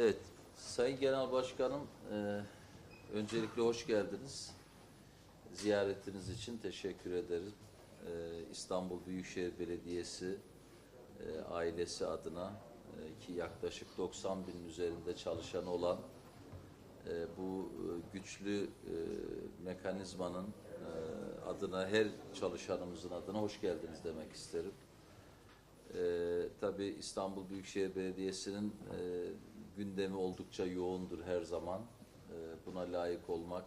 Evet, Sayın Genel Başkanım, e, öncelikle hoş geldiniz. Ziyaretiniz için teşekkür ederim. E, İstanbul Büyükşehir Belediyesi e, ailesi adına e, ki yaklaşık 90 bin üzerinde çalışan olan e, bu e, güçlü e, mekanizmanın e, adına her çalışanımızın adına hoş geldiniz demek isterim. Ee, tabii İstanbul Büyükşehir Belediyesi'nin e, gündemi oldukça yoğundur her zaman. Ee, buna layık olmak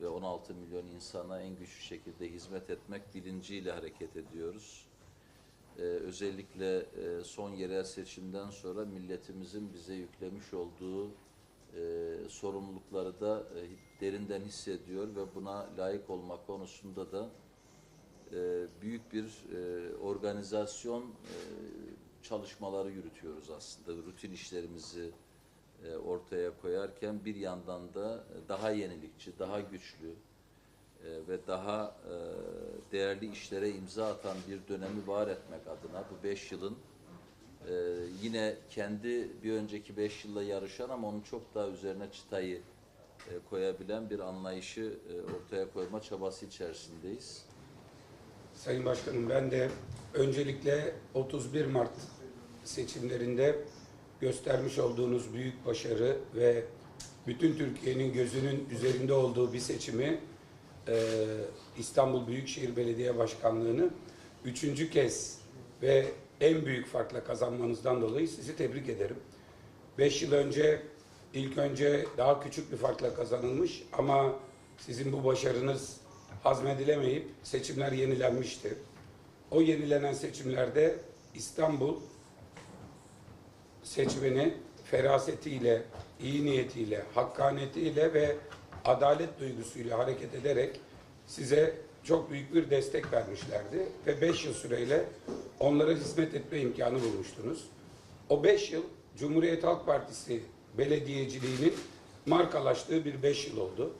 ve 16 milyon insana en güçlü şekilde hizmet etmek bilinciyle hareket ediyoruz. Ee, özellikle e, son yerel seçimden sonra milletimizin bize yüklemiş olduğu e, sorumlulukları da e, derinden hissediyor ve buna layık olmak konusunda da büyük bir organizasyon çalışmaları yürütüyoruz aslında. Rutin işlerimizi e, ortaya koyarken bir yandan da daha yenilikçi, daha güçlü e, ve daha e, değerli işlere imza atan bir dönemi var etmek adına bu beş yılın e, yine kendi bir önceki beş yılla yarışan ama onun çok daha üzerine çıtayı e, koyabilen bir anlayışı e, ortaya koyma çabası içerisindeyiz. Sayın Başkanım ben de öncelikle 31 Mart seçimlerinde göstermiş olduğunuz büyük başarı ve bütün Türkiye'nin gözünün üzerinde olduğu bir seçimi e, İstanbul Büyükşehir Belediye Başkanlığı'nı üçüncü kez ve en büyük farkla kazanmanızdan dolayı sizi tebrik ederim. Beş yıl önce ilk önce daha küçük bir farkla kazanılmış ama sizin bu başarınız hazmedilemeyip seçimler yenilenmişti. O yenilenen seçimlerde İstanbul seçmeni ferasetiyle, iyi niyetiyle, hakkaniyetiyle ve adalet duygusuyla hareket ederek size çok büyük bir destek vermişlerdi ve 5 yıl süreyle onlara hizmet etme imkanı bulmuştunuz. O 5 yıl Cumhuriyet Halk Partisi belediyeciliğinin markalaştığı bir 5 yıl oldu.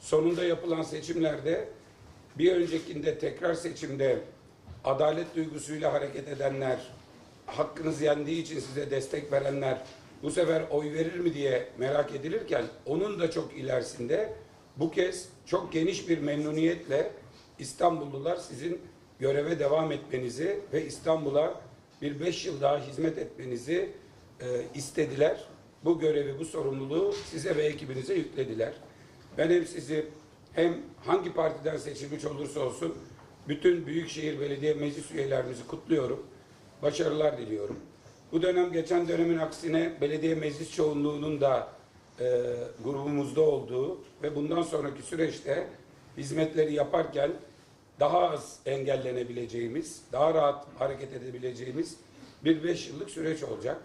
Sonunda yapılan seçimlerde bir öncekinde tekrar seçimde adalet duygusuyla hareket edenler, hakkınız yendiği için size destek verenler bu sefer oy verir mi diye merak edilirken onun da çok ilerisinde bu kez çok geniş bir memnuniyetle İstanbullular sizin göreve devam etmenizi ve İstanbul'a bir beş yıl daha hizmet etmenizi e, istediler. Bu görevi, bu sorumluluğu size ve ekibinize yüklediler. Ben hem sizi hem hangi partiden seçilmiş olursa olsun bütün Büyükşehir Belediye Meclis üyelerimizi kutluyorum. Başarılar diliyorum. Bu dönem geçen dönemin aksine belediye meclis çoğunluğunun da e, grubumuzda olduğu ve bundan sonraki süreçte hizmetleri yaparken daha az engellenebileceğimiz, daha rahat hareket edebileceğimiz bir beş yıllık süreç olacak.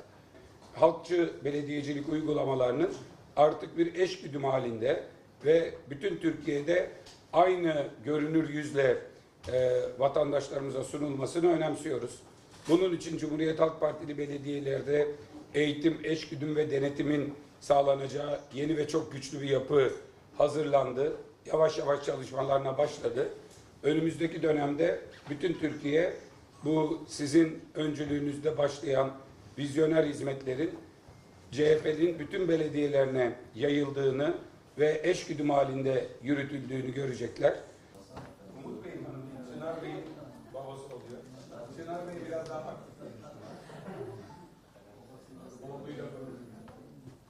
Halkçı belediyecilik uygulamalarının artık bir eşgüdüm halinde ve bütün Türkiye'de aynı görünür yüzle e, vatandaşlarımıza sunulmasını önemsiyoruz. Bunun için Cumhuriyet Halk Partili belediyelerde eğitim, eşgüdüm ve denetimin sağlanacağı yeni ve çok güçlü bir yapı hazırlandı. Yavaş yavaş çalışmalarına başladı. Önümüzdeki dönemde bütün Türkiye bu sizin öncülüğünüzde başlayan vizyoner hizmetlerin CHP'nin bütün belediyelerine yayıldığını ve eşgüdüm halinde yürütüldüğünü görecekler babası oluyor. Çınar Bey biraz daha haklı.